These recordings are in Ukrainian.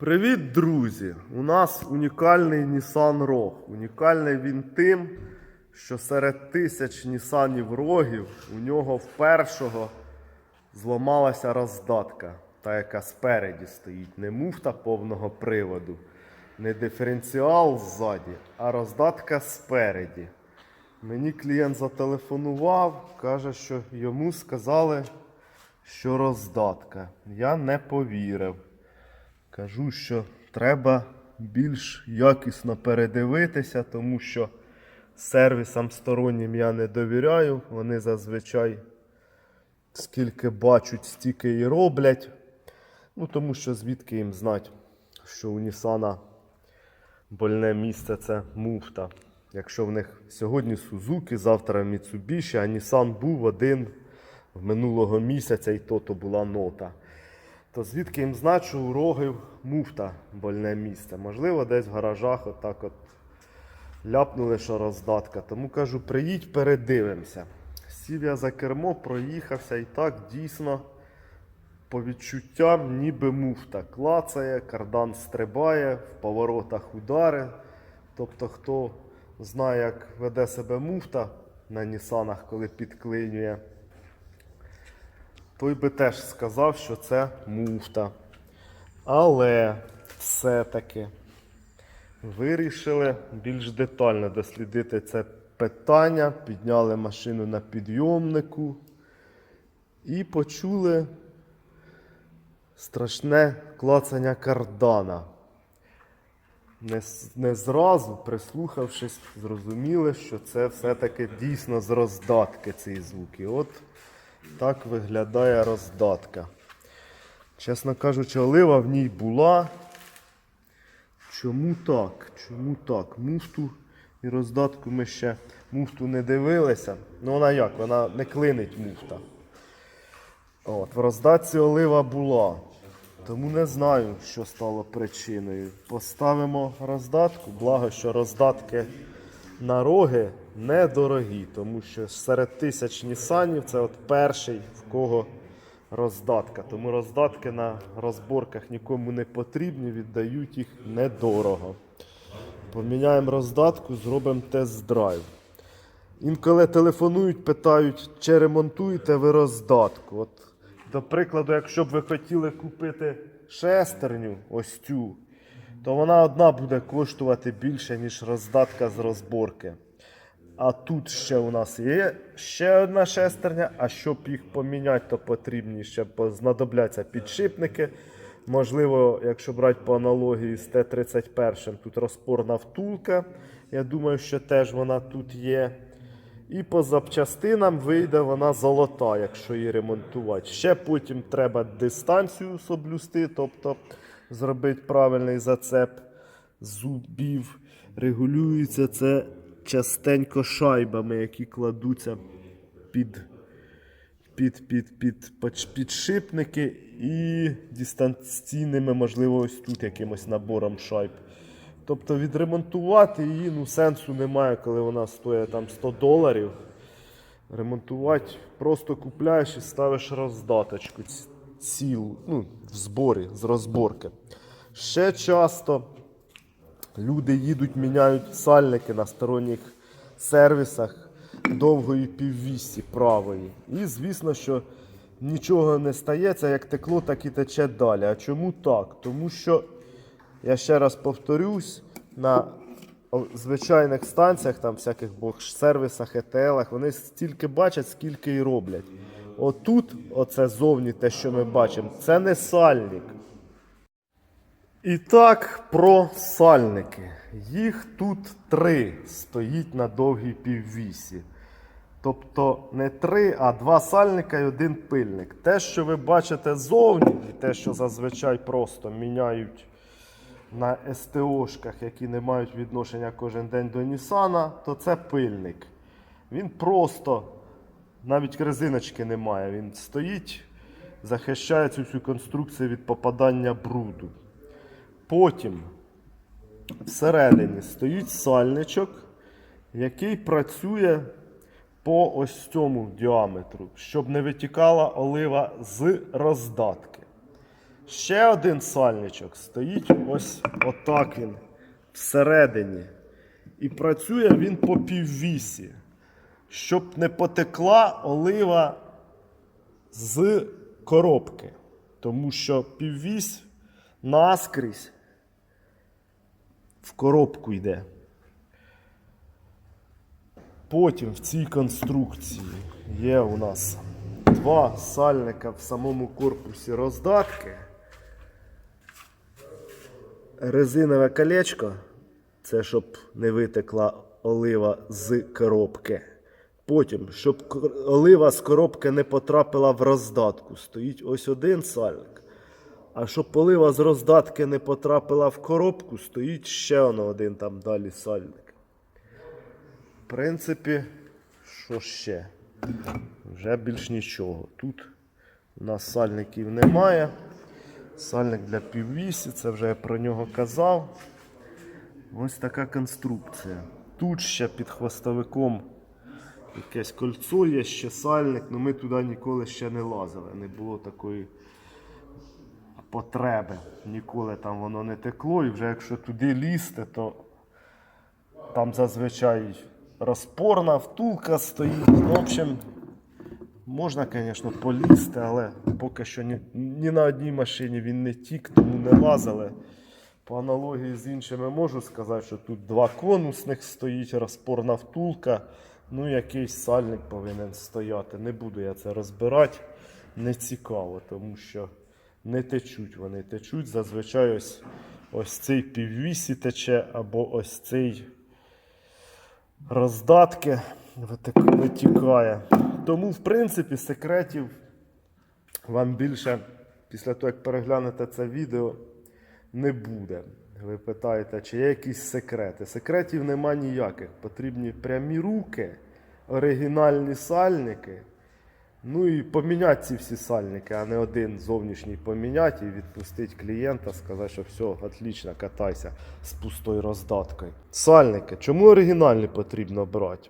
Привіт, друзі! У нас унікальний Nissan Rogue. Унікальний він тим, що серед тисяч Нісанів рогів у нього в першого зламалася роздатка, та яка спереді стоїть. Не муфта повного приводу, не диференціал ззаді, а роздатка спереді. Мені клієнт зателефонував, каже, що йому сказали, що роздатка. Я не повірив. Кажу, що треба більш якісно передивитися, тому що сервісам стороннім я не довіряю. Вони зазвичай скільки бачать, стільки і роблять. Ну, тому що звідки їм знати, що у Нісана больне місце це муфта. Якщо в них сьогодні Сузуки, завтра Mitsubishi, а Nissan був один в минулого місяця, і то то була нота. То звідки їм що у рогів муфта больне місце? Можливо, десь в гаражах отак от ляпнули, що роздатка. Тому кажу, приїдь, передивимося. Сів я за кермо, проїхався і так дійсно по відчуттям ніби муфта. Клацає, кардан стрибає, в поворотах удари. Тобто, хто знає, як веде себе муфта на Нісанах, коли підклинює, той би теж сказав, що це муфта. Але все-таки вирішили більш детально дослідити це питання, підняли машину на підйомнику і почули страшне клацання кардана. Не, не зразу, прислухавшись, зрозуміли, що це все-таки дійсно з роздатки ці звуки. От так виглядає роздатка. Чесно кажучи, олива в ній була. Чому так? Чому так? Муфту і роздатку ми ще муфту не дивилися. Ну вона як? Вона не клинить муфта. От, в роздатці олива була. Тому не знаю, що стало причиною. Поставимо роздатку, благо, що роздатки на роги недорогі, тому що серед тисяч нісанів це от перший, в кого роздатка. Тому роздатки на розборках нікому не потрібні, віддають їх недорого. Поміняємо роздатку, зробимо тест-драйв. Інколи телефонують, питають, чи ремонтуєте ви роздатку. От, до прикладу, якщо б ви хотіли купити шестерню, ось цю, то вона одна буде коштувати більше, ніж роздатка з розборки. А тут ще у нас є ще одна шестерня, а щоб їх поміняти, то потрібні ще знадобляться підшипники. Можливо, якщо брати по аналогії з Т-31, тут розпорна втулка. Я думаю, що теж вона тут є. І по запчастинам вийде вона золота, якщо її ремонтувати. Ще потім треба дистанцію соблюсти, тобто зробити правильний зацеп зубів. Регулюється це частенько шайбами, які кладуться під, під, під, під, під підшипники і дистанційними, можливо, ось тут якимось набором шайб. Тобто відремонтувати її ну, сенсу немає, коли вона стоїть там 100 доларів. Ремонтувати просто купляєш і ставиш роздаточку ц- цілу, ну, в зборі з розборки. Ще часто люди їдуть, міняють сальники на сторонніх сервісах довгої піввісі правої. І звісно, що нічого не стається, як текло, так і тече далі. А чому так? Тому що я ще раз повторюсь, на звичайних станціях, там всяких бокс-сервісах, ЕТЛах, вони стільки бачать, скільки і роблять. Отут, оце зовні те, що ми бачимо, це не сальник. І так про сальники. Їх тут три стоїть на довгій піввісі. Тобто не три, а два сальника і один пильник. Те, що ви бачите зовні, і те, що зазвичай просто міняють на СТОшках, які не мають відношення кожен день до Нісана, то це пильник. Він просто, навіть резиночки немає. Він стоїть, захищає цю всю конструкцію від попадання бруду. Потім всередині стоїть сальничок, який працює по ось цьому діаметру, щоб не витікала олива з роздатки. Ще один сальничок стоїть ось отак він всередині. І працює він по піввісі, щоб не потекла олива з коробки. Тому що піввісь наскрізь в коробку йде. Потім в цій конструкції є у нас два сальника в самому корпусі роздатки. Резинове колечко. Це щоб не витекла олива з коробки. Потім, щоб олива з коробки не потрапила в роздатку, стоїть ось один сальник. А щоб олива з роздатки не потрапила в коробку, стоїть ще один там далі сальник. В принципі, що ще? Вже більш нічого. Тут у нас сальників немає. Сальник для піввісі, це вже я про нього казав. Ось така конструкція. Тут ще під хвостовиком якесь кольцо є, ще сальник, але ми туди ніколи ще не лазили. Не було такої потреби. Ніколи там воно не текло. І вже якщо туди лізти, то там зазвичай розпорна втулка стоїть. Ну, в общем, можна, звісно, полізти, але поки що ні, ні на одній машині він не тік, тому не лазили. По аналогії з іншими можу сказати, що тут два конусних стоїть, розпорна втулка. Ну, якийсь сальник повинен стояти. Не буду я це розбирати. Не цікаво, тому що не течуть вони. Течуть зазвичай ось, ось цей піввісі тече, або ось цей роздатки витікає. Тому, в принципі, секретів вам більше після того, як переглянете це відео, не буде. Ви питаєте, чи є якісь секрети? Секретів нема ніяких. Потрібні прямі руки, оригінальні сальники. Ну і поміняти ці всі сальники, а не один зовнішній поміняти і відпустити клієнта, сказати, що все, отлично, катайся з пустою роздаткою. Сальники. Чому оригінальні потрібно брати?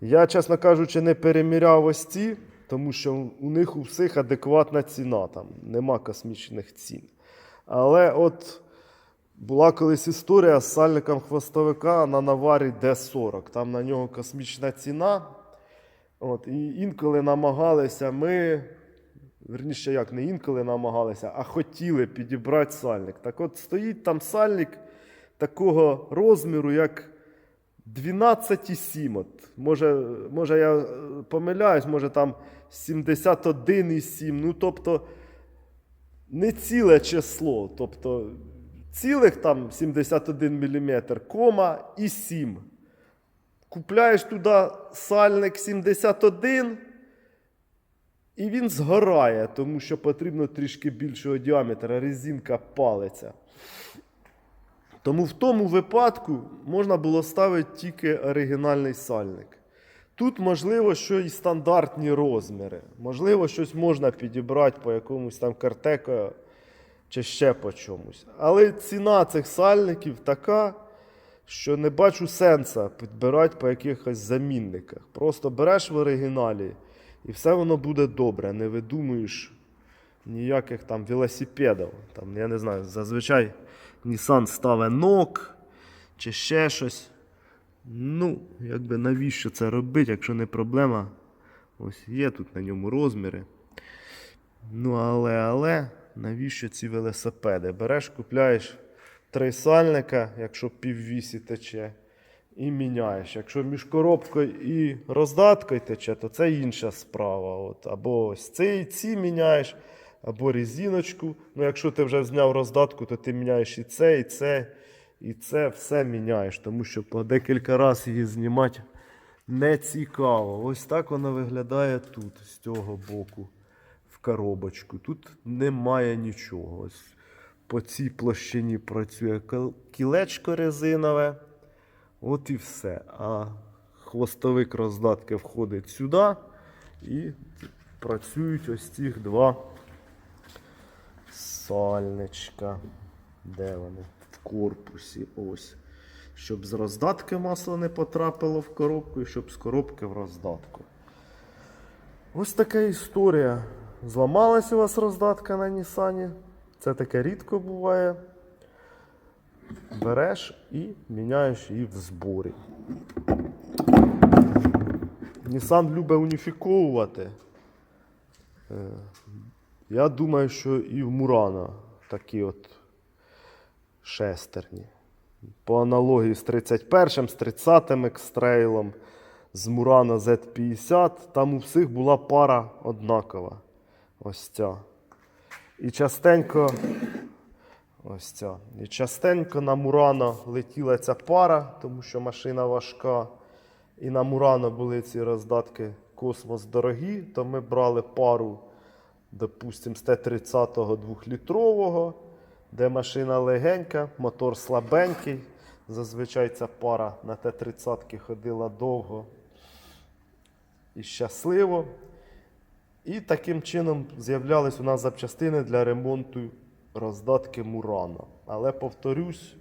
Я, чесно кажучи, не переміряв ось ці, тому що у них у всіх адекватна ціна, там нема космічних цін. Але от була колись історія з сальником хвостовика на наварі D40. Там на нього космічна ціна. От, і інколи намагалися ми, верніше як, не інколи намагалися, а хотіли підібрати сальник. Так от стоїть там сальник такого розміру, як 12,7. Може, може я помиляюсь, може там 71,7. Ну, тобто, не ціле число. Тобто, цілих там 71 мм, кома і 7. Купляєш туди сальник 71, і він згорає, тому що потрібно трішки більшого діаметра, резинка палиться. Тому в тому випадку можна було ставити тільки оригінальний сальник. Тут, можливо, що і стандартні розміри. Можливо, щось можна підібрати по якомусь там картеко чи ще по чомусь. Але ціна цих сальників така, що не бачу сенсу підбирати по якихось замінниках. Просто береш в оригіналі і все воно буде добре. Не видумуєш ніяких там велосипедів. Там, я не знаю, зазвичай Nissan ставить нок чи ще щось. Ну, якби навіщо це робити, якщо не проблема. Ось є тут на ньому розміри. Ну, але, але, навіщо ці велосипеди? Береш, купляєш три сальника, якщо піввісі тече, і міняєш. Якщо між коробкою і роздаткою тече, то це інша справа. От. Або ось ці, ці міняєш, або резиночку. Ну, якщо ти вже зняв роздатку, то ти міняєш і це, і це, і це все міняєш, тому що по декілька разів її знімати не цікаво. Ось так воно виглядає тут, з цього боку, коробочку. Тут немає нічого. Ось по цій площині працює кілечко резинове. От і все. А хвостовик роздатки входить сюди і працюють ось цих два сальничка. Де вони? В корпусі. Ось. Щоб з роздатки масло не потрапило в коробку, і щоб з коробки в роздатку. Ось така історія. Зламалась у вас роздатка на Нісані. Це таке рідко буває. Береш і міняєш її в зборі. Nissan любить уніфіковувати. Е, Я думаю, що і в Мурана такі от шестерні. По аналогії з 31-м, з 30-м екстрейлом, з Мурана Z50, там у всіх була пара однакова. Ось ця. І частенько. Ось ця. І частенько на Мурано летіла ця пара, тому що машина важка. І на Мурано були ці роздатки космос дорогі, то ми брали пару, допустимо, з Т-30 2-літрового, де машина легенька, мотор слабенький. Зазвичай ця пара на Т-30 ходила довго і щасливо. І таким чином з'являлись у нас запчастини для ремонту роздатки Мурана. Але повторюсь,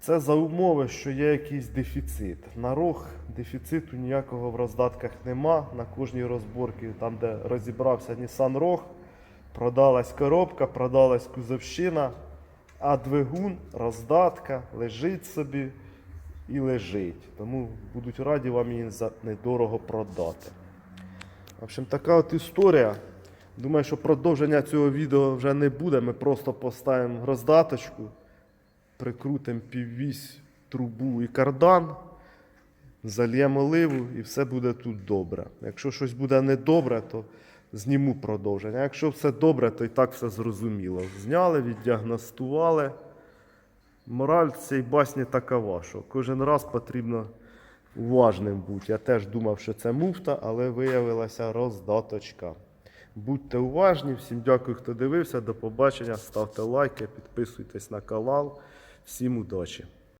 це за умови, що є якийсь дефіцит. На рог дефіциту ніякого в роздатках нема. На кожній розборці, там, де розібрався Nissan ROG, продалась коробка, продалась кузовщина, а двигун, роздатка лежить собі і лежить. Тому будуть раді вам її за недорого продати. В общем, така от історія. Думаю, що продовження цього відео вже не буде. Ми просто поставимо роздаточку, прикрутимо піввісь, трубу і кардан, зальємо оливу і все буде тут добре. Якщо щось буде недобре, то зніму продовження. А якщо все добре, то і так все зрозуміло. Зняли, віддіагностували. Мораль цієї басні такова, що кожен раз потрібно уважним бути. Я теж думав, що це муфта, але виявилася роздаточка. Будьте уважні, всім дякую, хто дивився. До побачення. Ставте лайки, підписуйтесь на канал. Всім удачі!